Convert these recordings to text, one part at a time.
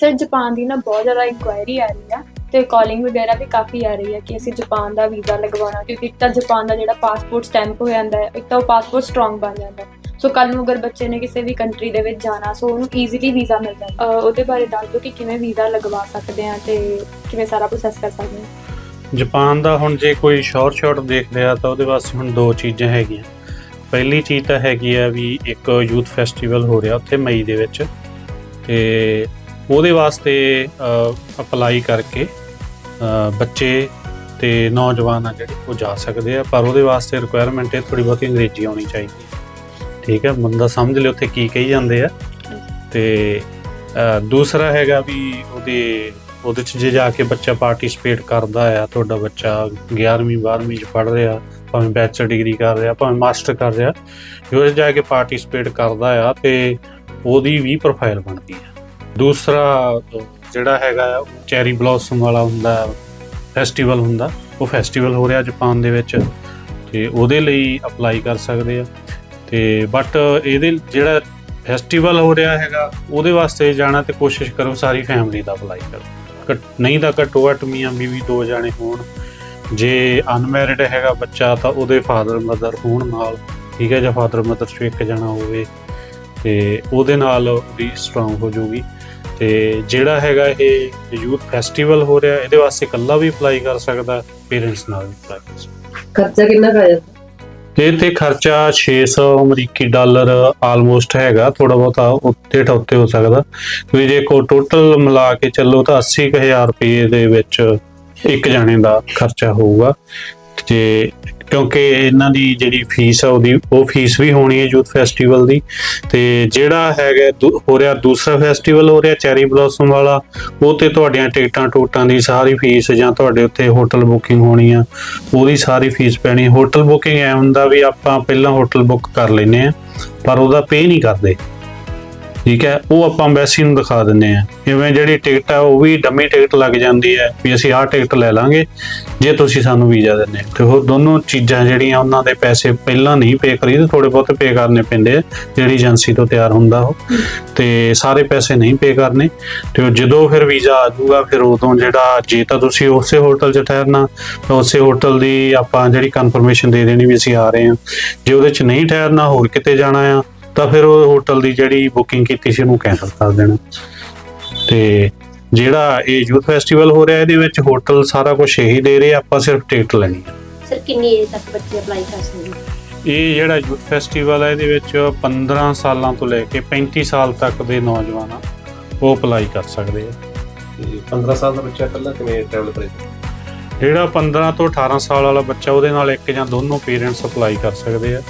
Sir, Japan ਦੀ ਨਾ ਬਹੁਤ ਜ਼ਿਆਦਾ ਇਨਕੁਆਇਰੀ ਆ ਰਹੀ ਆ ਤੇ ਕਾਲਿੰਗ ਵਗੈਰਾ ਵੀ ਕਾਫੀ ਆ ਰਹੀ ਹੈ ਕਿ ਅਸੀਂ ਜਾਪਾਨ ਦਾ ਵੀਜ਼ਾ ਲਗਵਾਉਣਾ, ਕਿਉਂਕਿ ਇੱਕ ਤਾਂ ਜਾਪਾਨ ਦਾ ਜਿਹੜਾ ਪਾਸਪੋਰਟ ਸਟੈਂਪ ਹੋ ਜਾਂਦਾ ਹੈ, ਇੱਕ ਤਾਂ ਉਹ ਪਾਸਪੋਰਟ ਸਟਰੋਂਗ ਬਣ ਜਾਂਦਾ ਹੈ। ਸੋ ਕੱਲ ਨੂੰ ਅਗਰ ਬੱਚੇ ਨੇ ਕਿਸੇ ਵੀ ਕੰਟਰੀ ਦੇ ਵਿੱਚ ਜਾਣਾ ਸੋ ਉਹਨੂੰ ਈਜ਼ੀਲੀ ਵੀਜ਼ਾ ਮਿਲ ਜਾਂਦਾ ਉਹਦੇ ਬਾਰੇ ਦੱਸ ਦਿਓ ਕਿ ਕਿਵੇਂ ਵੀਜ਼ਾ ਲਗਵਾ ਸਕਦੇ ਆ ਤੇ ਕਿਵੇਂ ਸਾਰਾ ਪ੍ਰੋਸੈਸ ਕਰ ਸਕਦੇ ਆ ਜਾਪਾਨ ਦਾ ਹੁਣ ਜੇ ਕੋਈ ਸ਼ਾਰਟ ਸ਼ਾਟ ਦੇਖਦੇ ਰਿਹਾ ਤਾਂ ਉਹਦੇ ਵਾਸਤੇ ਹੁਣ ਦੋ ਚੀਜ਼ਾਂ ਹੈਗੀਆਂ। ਪਹਿਲੀ ਚੀਜ਼ ਤਾਂ ਹੈਗੀ ਆ ਵੀ ਇੱਕ ਯੂਥ ਫੈਸਟੀਵਲ ਹੋ ਰਿਹਾ ਉੱਥੇ ਮਈ ਦੇ ਵਿੱਚ ਤੇ ਉਹਦੇ ਵਾਸਤੇ ਅਪਲਾਈ ਕਰਕੇ ਬੱਚੇ ਤੇ ਨੌਜਵਾਨ ਆ ਜਿਹੜੇ, ਉਹ ਜਾ ਸਕਦੇ ਆ। ਪਰ ਉਹਦੇ ਵਾਸਤੇ ਰਿਕੁਆਇਰਮੈਂਟ ਹੈ ਥੋੜੀ ਬਹੁਤੀ ਅੰਗਰੇਜ਼ੀ ਆਉਣੀ ਚਾਹੀਦੀ ਠੀਕ ਹੈ? ਬੰਦਾ ਸਮਝ ਲਿਓ ਉੱਥੇ ਕੀ ਕਹੀ ਜਾਂਦੇ ਆ। ਤੇ ਦੂਸਰਾ ਹੈਗਾ ਵੀ ਉਹਦੇ ਉਹਦੇ ਚ ਜੇ ਜਾ ਕੇ ਬੱਚਾ ਪਾਰਟਿਸਿਪੇਟ ਕਰਦਾ ਆ, ਤੁਹਾਡਾ ਬੱਚਾ 11ਵੀਂ 12ਵੀਂ ਚ ਪੜ ਰਿਹਾ, ਭਾਵੇਂ ਬੈਚਲਰ ਡਿਗਰੀ ਕਰ ਰਿਹਾ, ਭਾਵੇਂ ਮਾਸਟਰ ਕਰ ਰਿਹਾ ਜੇ ਉਹ 'ਚ ਜਾ ਕੇ ਪਾਰਟਿਸਿਪੇਟ ਕਰਦਾ ਆ ਤੇ ਉਹਦੀ ਵੀ ਪ੍ਰੋਫਾਈਲ ਬਣਦੀ ਆ। ਦੂਸਰਾ ਜਿਹੜਾ ਹੈਗਾ ਆ, ਉਹ ਚੈਰੀ ਬਲੌਸਮ ਵਾਲਾ ਹੁੰਦਾ ਫੈਸਟੀਵਲ ਹੁੰਦਾ ਉਹ ਫੈਸਟੀਵਲ ਹੋ ਰਿਹਾ ਜਾਪਾਨ ਦੇ ਵਿੱਚ ਤੇ ਉਹਦੇ ਲਈ ਅਪਲਾਈ ਕਰ ਸਕਦੇ ਆ। ਤੇ ਬਟ ਇਹਦੇ ਜਿਹੜਾ ਫੈਸਟੀਵਲ ਹੋ ਰਿਹਾ ਹੈਗਾ ਉਹਦੇ ਵਾਸਤੇ ਜਾਣਾ ਤੇ ਕੋਸ਼ਿਸ਼ ਕਰੋ ਸਾਰੀ ਫੈਮਿਲੀ ਦਾ ਅਪਲਾਈ ਕਰੋ ਘੱਟ- ਨਹੀਂ ਤਾਂ ਘੱਟੋ ਘੱਟ ਮੀਆਂ ਬੀਵੀ ਦੋ ਜਾਣੇ ਹੋਣ। ਜੇ ਅਨਮੈਰਿਡ ਹੈਗਾ ਬੱਚਾ ਤਾਂ ਉਹਦੇ ਫਾਦਰ ਮਦਰ ਹੋਣ ਨਾਲ ਠੀਕ ਹੈ ਜਾਂ ਫਾਦਰ ਮਦਰ ਚੋਂ ਇੱਕ ਜਣਾ ਹੋਵੇ ਤੇ ਉਹਦੇ ਨਾਲ ਉਹਦੀ ਸਟਰੋਂਗ ਹੋ ਜਾਊਗੀ। ਤੇ ਜਿਹੜਾ ਹੈਗਾ ਇਹ ਯੂਥ ਫੈਸਟੀਵਲ ਹੋ ਰਿਹਾ ਇਹਦੇ ਵਾਸਤੇ ਇਕੱਲਾ ਵੀ ਅਪਲਾਈ ਕਰ ਸਕਦਾ ਪੇਰੈਂਟਸ ਨਾਲ ਵੀ ਅਪਲਾਈ ਕਰ ਸਕਦਾ। ਖਰਚਾ ਕਿੰਨਾ ਕੁ ਆ ਜਾਂਦਾ? ਇਹ ਤੇ ਖਰਚਾ 600 ਅਮਰੀਕੀ ਡਾਲਰ ਆਲਮੋਸਟ ਹੈਗਾ ਥੋੜਾ ਬਹੁਤਾ ਉੱਤੇ ਠੱਤੇ ਹੋ ਸਕਦਾ। ਕਿਉਂਕਿ ਜੇ ਕੋ ਟੋਟਲ ਮਿਲਾ ਕੇ ਚੱਲੋ ਤਾਂ 80000 ਰੁਪਏ ਦੇ ਵਿੱਚ ਇੱਕ ਜਾਣੇ ਦਾ ਖਰਚਾ ਹੋਊਗਾ। ਤੇ ਕਿਉਂਕਿ ਇਹਨਾਂ ਦੀ ਜਿਹੜੀ ਫੀਸ ਆ ਉਹਦੀ, ਉਹ ਫੀਸ ਵੀ ਹੋਣੀ ਹੈ ਯੂਥ ਫੈਸਟੀਵਲ ਦੀ। ਤੇ ਜਿਹੜਾ ਹੈਗਾ ਦੂ- ਹੋ ਰਿਹਾ ਦੂਸਰਾ ਫੈਸਟੀਵਲ, ਹੋ ਰਿਹਾ ਚੈਰੀ ਬਲੌਸਮ ਵਾਲਾ, ਉਹ ਤੇ ਤੁਹਾਡੀਆਂ ਟਿਕਟਾਂ ਟੂਟਾਂ ਦੀ ਸਾਰੀ ਫੀਸ ਜਾਂ ਤੁਹਾਡੇ ਉੱਥੇ ਹੋਟਲ ਬੁਕਿੰਗ ਹੋਣੀ ਆ, ਉਹਦੀ ਸਾਰੀ ਫੀਸ ਪੈਣੀ। ਹੋਟਲ ਬੁਕਿੰਗ ਐ ਹੁੰਦਾ ਵੀ ਆਪਾਂ ਪਹਿਲਾਂ ਹੋਟਲ ਬੁੱਕ ਕਰ ਲੈਨੇ ਆ, ਪਰ ਉਹਦਾ ਪੇ ਨਹੀਂ ਕਰਦੇ। ਠੀਕ ਹੈ? ਉਹ ਆਪਾਂ ਐਮਬੈਸੀ ਨੂੰ ਦਿਖਾ ਦਿੰਨੇ ਆ ਜਿਵੇਂ ਜਿਹੜੀ ਟਿਕਟ ਆ, ਉਹ ਵੀ ਡੰਮੀ ਟਿਕਟ ਲੱਗ ਜਾਂਦੀ ਹੈ ਵੀ ਅਸੀਂ ਆਹ ਟਿਕਟ ਲੈ ਲਾਂਗੇ, ਜੇ ਤੁਸੀਂ ਸਾਨੂੰ ਵੀਜ਼ਾ ਦਿੰਦੇ ਤੇ ਉਹ ਦੋਨੋਂ ਚੀਜ਼ਾਂ ਜਿਹੜੀਆਂ ਉਹਨਾਂ ਦੇ ਪੈਸੇ ਪਹਿਲਾਂ ਨਹੀਂ ਪੇ ਕਰੀਦੇ ਥੋੜੇ ਬਹੁਤੇ ਪੇ ਕਰਨੇ ਪੈਂਦੇ ਆ, ਜਿਹੜੀ ਏਜੰਸੀ ਤੋਂ ਤਿਆਰ ਹੁੰਦਾ ਉਹ। ਤੇ ਸਾਰੇ ਪੈਸੇ ਨਹੀਂ ਪੇ ਕਰਨੇ। ਤੇ ਉਹ ਜਦੋਂ ਫਿਰ ਵੀਜ਼ਾ ਆ ਜਾਊਗਾ, ਫਿਰ ਉਦੋਂ ਜਿਹੜਾ ਜੇ ਤਾਂ ਤੁਸੀਂ ਉਸੇ ਹੋਟਲ 'ਚ ਠਹਿਰਨਾ, ਤਾਂ ਉਸੇ ਹੋਟਲ ਦੀ ਆਪਾਂ ਜਿਹੜੀ ਕਨਫਰਮੇਸ਼ਨ ਦੇ ਦੇਣੀ ਵੀ ਅਸੀਂ ਆ ਰਹੇ ਹਾਂ। ਜੇ ਉਹਦੇ 'ਚ ਨਹੀਂ ਠਹਿਰਨਾ, ਹੋਰ ਕਿਤੇ ਜਾਣਾ ਆ ਤਾਂ ਫਿਰ ਉਹ ਹੋਟਲ ਦੀ ਜਿਹੜੀ ਬੁਕਿੰਗ ਕੀਤੀ ਸੀ ਉਹਨੂੰ ਕੈਨਸਲ ਕਰ ਦੇਣਾ। ਤੇ ਜਿਹੜਾ ਇਹ ਯੂਥ ਫੈਸਟੀਵਲ ਹੋ ਰਿਹਾ ਇਹਦੇ ਵਿੱਚ ਹੋਟਲ ਸਾਰਾ ਕੁਝ ਇਹੀ ਦੇ ਰਹੇ ਆਪਾਂ ਸਿਰਫ ਟਿਕਟ ਲੈਣੀ ਹੈ ਸਰ ਕਿੰਨੀ ਏਜ ਤੱਕ ਬੱਚੇ ਅਪਲਾਈ ਕਰ ਸਕਦੇ ਨੇ? ਇਹ ਜਿਹੜਾ ਯੂਥ ਫੈਸਟੀਵਲ ਹੈ ਇਹਦੇ ਵਿੱਚ 15 ਸਾਲਾਂ ਤੋਂ ਲੈ ਕੇ 35 ਸਾਲ ਤੱਕ ਦੇ ਨੌਜਵਾਨ ਆ ਉਹ ਅਪਲਾਈ ਕਰ ਸਕਦੇ ਆ। ਤੇ 15 ਸਾਲ ਦਾ ਬੱਚਾ ਇਕੱਲਾ ਕਿਵੇਂ ਟਰੈਵਲ ਕਰੇਗਾ ਜਿਹੜਾ 15 ਤੋਂ 18 ਸਾਲ ਵਾਲਾ ਬੱਚਾ ਉਹਦੇ ਨਾਲ ਇੱਕ ਜਾਂ ਦੋਨੋਂ ਪੇਰੈਂਟਸ ਅਪਲਾਈ ਕਰ ਸਕਦੇ ਆ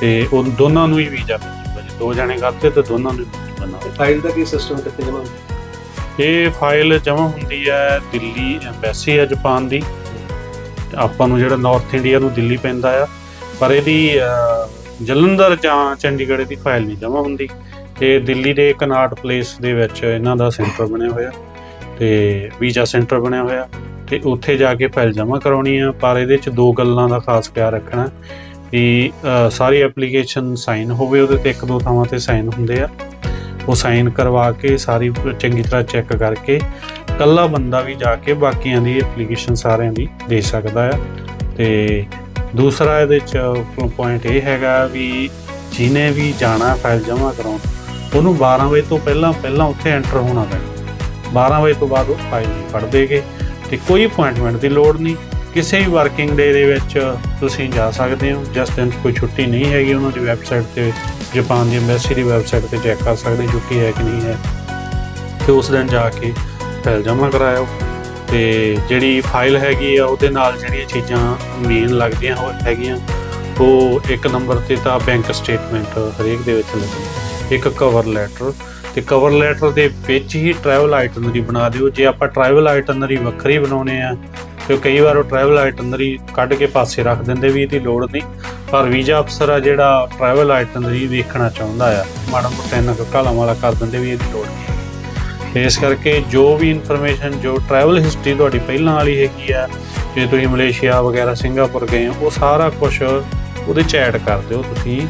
ਤੇ ਉਹ ਦੋਨਾਂ ਨੂੰ ਹੀ ਵੀਜ਼ਾ ਮਿਲ ਦੋ ਜਣੇ ਕਰਦੇ ਤੇ ਦੋਨਾਂ ਨੂੰ ਬਣਾ ਫਾਈਲ ਦਾ ਕੀ ਸਿਸਟਮ ਕਿੱਥੇ ਜਮਾ ਇਹ ਫਾਈਲ ਜਮ੍ਹਾਂ ਹੁੰਦੀ ਹੈ ਦਿੱਲੀ ਐਮਬੈਸੀ ਹੈ ਜਾਪਾਨ ਦੀ। ਆਪਾਂ ਨੂੰ ਜਿਹੜਾ ਨਾਰਥ ਇੰਡੀਆ ਨੂੰ ਦਿੱਲੀ ਪੈਂਦਾ ਆ ਪਰ ਇਹਦੀ ਜਲੰਧਰ ਜਾਂ ਚੰਡੀਗੜ੍ਹ ਦੀ ਫਾਈਲ ਨਹੀਂ ਜਮ੍ਹਾਂ ਹੁੰਦੀ। ਤੇ ਦਿੱਲੀ ਦੇ ਕਨਾਟ ਪਲੇਸ ਦੇ ਵਿੱਚ ਇਹਨਾਂ ਦਾ ਸੈਂਟਰ ਬਣਿਆ ਹੋਇਆ ਤੇ ਵੀਜ਼ਾ ਸੈਂਟਰ ਬਣਿਆ ਹੋਇਆ ਤੇ ਉੱਥੇ ਜਾ ਕੇ ਫਾਈਲ ਜਮ੍ਹਾਂ ਕਰਾਉਣੀ ਆ ਪਰ ਇਹਦੇ ਚ ਦੋ ਗੱਲਾਂ ਦਾ ਖਾਸ ਖਿਆਲ ਰੱਖਣਾ। ਵੀ ਸਾਰੀ ਐਪਲੀਕੇਸ਼ਨ ਸਾਈਨ ਹੋਵੇ, ਉਹਦੇ ਤੇ ਇੱਕ ਦੋ ਥਾਵਾਂ ਤੇ ਸਾਈਨ ਹੁੰਦੇ ਆ। ਉਹ ਸਾਈਨ ਕਰਵਾ ਕੇ ਸਾਰੀ ਚੰਗੀ ਤਰ੍ਹਾਂ ਚੈੱਕ ਕਰਕੇ ਕੱਲਾ ਬੰਦਾ ਵੀ ਜਾ ਕੇ ਬਾਕੀਆਂ ਦੀ ਐਪਲੀਕੇਸ਼ਨ ਸਾਰਿਆਂ ਦੀ ਦੇ ਸਕਦਾ ਆ। ਤੇ ਦੂਸਰਾ ਇਹਦੇ ਚ ਪੁਆਇੰਟ ਇਹ ਹੈਗਾ ਵੀ ਜਿਹਨੇ ਵੀ ਜਾਣਾ ਫਾਈਲ ਜਮ੍ਹਾਂ ਕਰਾਉਣ, ਉਹਨੂੰ 12 ਵਜੇ ਤੋਂ ਪਹਿਲਾਂ ਪਹਿਲਾਂ ਉੱਥੇ ਐਂਟਰ ਹੋਣਾ ਪੈਣਾ। 12 ਵਜੇ ਤੋਂ ਬਾਅਦ ਉਹ ਫਾਈਲ ਨਹੀਂ ਪੜ੍ਹ ਦੇਗੇ ਤੇ ਕੋਈ ਅਪਾਇੰਟਮੈਂਟ ਦੀ ਲੋੜ ਨਹੀਂ। ਕਿਸੇ ਵੀ ਵਰਕਿੰਗ ਡੇ ਦੇ ਵਿੱਚ ਤੁਸੀਂ ਜਾ ਸਕਦੇ ਹੋ। ਜਿਸ ਦਿਨ 'ਚ ਕੋਈ ਛੁੱਟੀ ਨਹੀਂ ਹੈਗੀ, ਉਹਨਾਂ ਦੀ ਵੈਬਸਾਈਟ ਤੇ ਜਾਪਾਨ ਦੀ ਐਮਬੈਸੀ ਦੀ ਵੈਬਸਾਈਟ ਤੇ ਚੈੱਕ ਕਰ ਸਕਦੇ ਛੁੱਟੀ ਹੈ ਕਿ ਨਹੀਂ ਹੈ। ਤੇ ਉਸ ਦਿਨ ਜਾ ਕੇ ਫਾਈਲ ਜਮ੍ਹਾਂ ਕਰਾਇਓ। ਤੇ ਜਿਹੜੀ ਫਾਈਲ ਹੈਗੀ ਆ, ਉਹਦੇ ਨਾਲ ਜਿਹੜੀਆਂ ਚੀਜ਼ਾਂ ਮੇਨ ਲੱਗਦੀਆਂ ਹੋ ਹੈਗੀਆਂ, ਉਹ ਇੱਕ ਨੰਬਰ ਤੇ ਤਾਂ ਬੈਂਕ ਸਟੇਟਮੈਂਟ ਹਰੇਕ ਦੇ ਵਿੱਚ ਲੱਗਦੀ ਇੱਕ ਕਵਰ ਲੈਟਰ ਤੇ ਕਵਰ ਲੈਟਰ ਦੇ ਵਿੱਚ ਹੀ ਟਰੈਵਲ ਆਈਟਨਰੀ ਬਣਾ ਦਿਓ। ਜੇ ਆਪਾਂ ਟਰੈਵਲ ਆਈਟਨਰੀ ਵੱਖਰੀ ਬਣਾਉਣੇ ਆ ਤੇ ਕਈ ਵਾਰ ਉਹ ਟਰੈਵਲ ਆਈਟਨਰੀ ਕੱਢ ਕੇ ਪਾਸੇ ਰੱਖ ਦਿੰਦੇ ਵੀ ਇਹਦੀ ਲੋੜ ਨਹੀਂ। ਪਰ ਵੀਜ਼ਾ ਅਫਸਰ ਆ ਜਿਹੜਾ ਟਰੈਵਲ ਆਈਟਨਰੀ ਵੇਖਣਾ ਚਾਹੁੰਦਾ ਆ, ਮਾੜਾ ਮੋਟਾ ਇਹਨਾਂ ਕਾਲਾ ਵਾਲਾ ਕਰ ਦਿੰਦੇ ਵੀ ਇਹਦੀ ਲੋੜ ਨਹੀਂ। ਤੇ ਇਸ ਕਰਕੇ ਜੋ ਵੀ ਇਨਫੋਰਮੇਸ਼ਨ ਜੋ ਟਰੈਵਲ ਹਿਸਟਰੀ ਤੁਹਾਡੀ ਪਹਿਲਾਂ ਵਾਲੀ ਹੈਗੀ ਆ, ਜੇ ਤੁਸੀਂ ਮਲੇਸ਼ੀਆ ਵਗੈਰਾ, ਸਿੰਗਾਪੁਰ ਗਏ ਹੋ, ਉਹ ਸਾਰਾ ਕੁਝ ਉਹਦੇ ਚ ਐਡ ਕਰ ਦਿਓ ਤੁਸੀਂ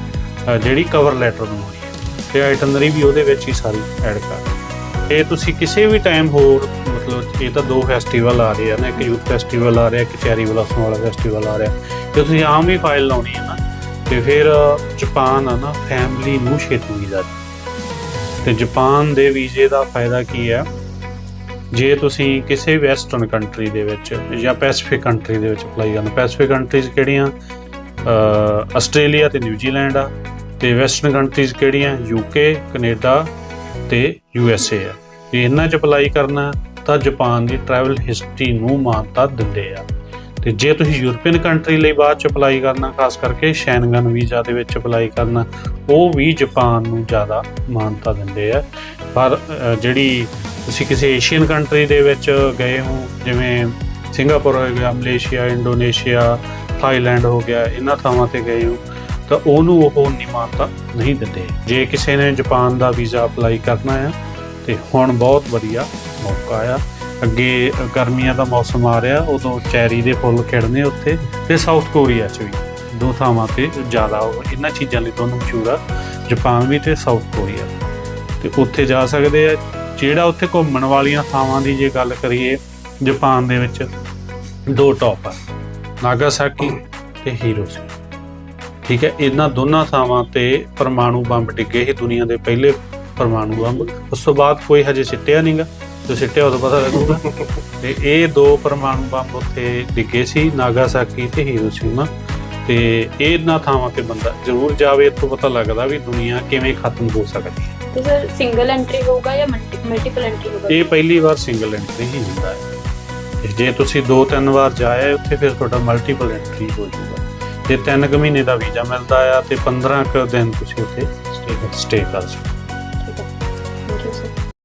ਜਿਹੜੀ ਕਵਰ ਲੈਟਰ ਬਣਾਉਣੀ ਹੈ। ਤੇ ਆਈਟਨਰੀ ਵੀ ਉਹਦੇ ਵਿੱਚ ਹੀ ਸਾਰੀ ਐਡ ਕਰ ਦਿਓ। ਇਹ ਤੁਸੀਂ ਕਿਸੇ ਵੀ ਟਾਈਮ ਹੋਰ ਮਤਲਬ ਇਹ ਤਾਂ ਦੋ ਫੈਸਟੀਵਲ ਆ ਰਹੇ ਆ ਨਾ, ਇੱਕ ਯੂਥ ਫੈਸਟੀਵਲ ਆ ਰਿਹਾ, ਇੱਕ ਚੈਰੀ ਬਲਾਸਮ ਵਾਲਾ ਫੈਸਟੀਵਲ ਆ ਰਿਹਾ। ਤੇ ਤੁਸੀਂ ਆਮ ਹੀ ਫਾਈਲ ਲਾਉਣੀ ਹੈ ਨਾ, ਤੇ ਫਿਰ ਜਾਪਾਨ ਆ ਨਾ ਫੈਮਿਲੀ ਨੂੰ ਛੇਤੀ ਵੀਜ਼ਾ ਤੇ ਜਾਪਾਨ ਦੇ ਵੀਜ਼ੇ ਦਾ ਫਾਇਦਾ ਕੀ ਹੈ ਜੇ ਤੁਸੀਂ ਕਿਸੇ ਵੈਸਟਰਨ ਕੰਟਰੀ ਦੇ ਵਿੱਚ ਜਾਂ ਪੈਸੀਫਿਕ ਕੰਟਰੀ ਦੇ ਵਿੱਚ ਅਪਲਾਈ ਕਰਨਾ ਪੈਸੀਫਿਕ ਕੰਟਰੀਜ਼ ਕਿਹੜੀਆਂ? ਆਸਟ੍ਰੇਲੀਆ ਤੇ ਨਿਊਜ਼ੀਲੈਂਡ ਆ, ਤੇ ਵੈਸਟਰਨ ਕੰਟਰੀਜ਼ ਕਿਹੜੀਆਂ? ਯੂਕੇ ਕੈਨੇਡਾ ਤੇ ਯੂ ਐਸ ਏ ਆ। ਜੇ ਇਹਨਾਂ 'ਚ ਅਪਲਾਈ ਕਰਨਾ ਤਾਂ ਜਾਪਾਨ ਦੀ ਟਰੈਵਲ ਹਿਸਟਰੀ ਨੂੰ ਮਾਨਤਾ ਦਿੰਦੇ ਆ। ਤੇ ਜੇ ਤੁਸੀਂ ਯੂਰਪੀਅਨ ਕੰਟਰੀ ਲਈ ਬਾਅਦ ਚ ਅਪਲਾਈ ਕਰਨਾ, ਖਾਸ ਕਰਕੇ ਸ਼ੈਨਗਨ ਵੀਜ਼ਾ ਦੇ ਵਿੱਚ ਅਪਲਾਈ ਕਰਨਾ, ਉਹ ਵੀ ਜਾਪਾਨ ਨੂੰ ਜ਼ਿਆਦਾ ਮਾਨਤਾ ਦਿੰਦੇ ਆ। ਪਰ ਜਿਹੜੀ ਤੁਸੀਂ ਕਿਸੇ ਏਸ਼ੀਅਨ ਕੰਟਰੀ ਦੇ ਵਿੱਚ ਗਏ ਹੋ, ਜਿਵੇਂ ਸਿੰਗਾਪੁਰ ਹੋ ਗਿਆ ਮਲੇਸ਼ੀਆ ਇੰਡੋਨੇਸ਼ੀਆ ਥਾਈਲੈਂਡ ਹੋ ਗਿਆ, ਇਹਨਾਂ ਥਾਵਾਂ ਤੇ ਗਏ ਹੋ, ਤਾਂ ਉਹਨੂੰ ਉਹ ਉਨੀ ਮਾਨਤਾ ਨਹੀਂ ਦਿੰਦੇ। ਜੇ ਕਿਸੇ ਨੇ ਜਾਪਾਨ ਦਾ ਵੀਜ਼ਾ ਅਪਲਾਈ ਕਰਨਾ ਆ, ਤੇ ਹੁਣ ਬਹੁਤ ਵਧੀਆ ਮੌਕਾ ਆ। ਅੱਗੇ ਗਰਮੀਆਂ ਦਾ ਮੌਸਮ ਆ ਰਿਹਾ, ਉਦੋਂ ਚੈਰੀ ਦੇ ਫੁੱਲ ਖਿੜਨੇ ਉੱਥੇ ਤੇ ਸਾਊਥ ਕੋਰੀਆ 'ਚ ਵੀ। ਦੋ ਥਾਵਾਂ ਤੇ ਜ਼ਿਆਦਾ ਉਹ, ਇਹਨਾਂ ਚੀਜ਼ਾਂ ਲਈ ਤੁਹਾਨੂੰ ਮਸ਼ਹੂਰ ਆ, ਜਾਪਾਨ ਵੀ ਤੇ ਸਾਊਥ ਕੋਰੀਆ। ਤੇ ਉੱਥੇ ਜਾ ਸਕਦੇ ਆ, ਜਿਹੜਾ ਉੱਥੇ ਘੁੰਮਣ ਵਾਲੀਆਂ ਥਾਵਾਂ ਦੀ ਜੇ ਗੱਲ ਕਰੀਏ, ਜਾਪਾਨ ਦੇ ਵਿੱਚ ਦੋ ਟੌਪ ਆ, ਨਾਗਾਸਾਕੀ ਤੇ ਹੀਰੋਸ਼ੀਮਾ ਠੀਕ ਹੈ, ਇਹਨਾਂ ਦੋਨਾਂ ਥਾਵਾਂ ਤੇ ਪਰਮਾਣੂ ਬੰਬ ਡਿੱਗੇ ਸੀ, ਦੁਨੀਆ ਦੇ ਪਹਿਲੇ ਪਰਮਾਣੂ ਬੰਬ। ਉਸ ਤੋਂ ਬਾਅਦ ਕੋਈ ਹਜੇ ਸਿੱਟਿਆ ਨਹੀਂਗਾ ਤੇ ਸਿੱਟਿਆ ਉਦੋਂ ਪਤਾ ਲੱਗੂਗਾ। ਤੇ ਇਹ ਦੋ ਪਰਮਾਣੂ ਬੰਬ ਉੱਥੇ ਡਿੱਗੇ ਸੀ ਨਾਗਾਸਾਕੀ ਤੇ ਹੀਰੋਸ਼ੀਮਾ। ਤੇ ਇਹਨਾਂ ਥਾਵਾਂ ਤੇ ਬੰਦਾ ਜ਼ਰੂਰ ਜਾਵੇ ਇੱਥੋਂ ਪਤਾ ਲੱਗਦਾ ਵੀ ਦੁਨੀਆ ਕਿਵੇਂ ਖਤਮ ਹੋ ਸਕਦੀ ਹੈ। ਤੇ ਸਰ ਸਿੰਗਲ ਐਂਟਰੀ ਹੋਊਗਾ ਜਾਂ ਮਲਟੀਪਲ ਐਂਟਰੀ ਹੋਊਗਾ? ਇਹ ਪਹਿਲੀ ਵਾਰ ਸਿੰਗਲ ਐਂਟਰੀ ਹੀ ਹੁੰਦਾ ਹੈ। ਤੇ ਜੇ ਤੁਸੀਂ ਦੋ ਤਿੰਨ ਵਾਰ ਜਾਏ ਉੱਥੇ ਫਿਰ ਤੁਹਾਡਾ ਮਲਟੀਪਲ ਐਂਟਰੀ ਹੋ ਜਾਊਗਾ। ਤੇ 3 ਕੁ ਮਹੀਨੇ ਦਾ ਵੀਜ਼ਾ ਮਿਲਦਾ ਆ ਤੇ 15 ਕੁ ਦਿਨ ਤੁਸੀਂ ਉੱਥੇ ਸਟੇ ਕਰ ਸਕਦੇ ਹੋ।